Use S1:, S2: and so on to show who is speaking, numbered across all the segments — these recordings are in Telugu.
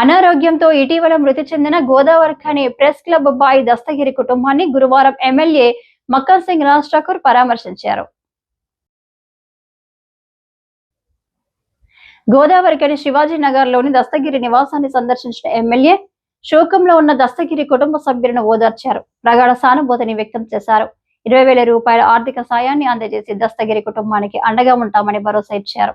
S1: అనారోగ్యంతో ఇటీవల మృతి చెందిన Godavarikhani press club boy Dastagiri కుటుంబాన్ని గురువారం ఎమ్మెల్యే మక్కన్ సింగ్ రాజ్ ఠాకూర్ పరామర్శించారు. గోదావరిఖని శివాజీ నగర్లోని దస్తగిరి నివాసాన్ని సందర్శించిన ఎమ్మెల్యే శోకంలో ఉన్న దస్తగిరి కుటుంబ సభ్యులను ఓదార్చారు. ప్రగాఢ సానుభూతిని వ్యక్తం చేశారు. ఇరవై వేల రూపాయల ఆర్థిక సాయాన్ని అందజేసి దస్తగిరి కుటుంబానికి అండగా ఉంటామని భరోసా ఇచ్చారు.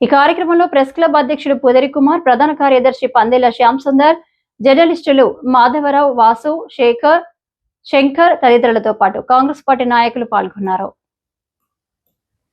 S1: ఈ కార్యక్రమంలో ప్రెస్ క్లబ్ అధ్యక్షుడు పుదరి కుమార్ ప్రధాన కార్యదర్శి పందేల శ్యామ్ సుందర్ జర్నలిస్టులు మాధవరావు వాసు శేఖర్ శంకర్ తదితరులతో పాటు కాంగ్రెస్ పార్టీ నాయకులు పాల్గొన్నారు.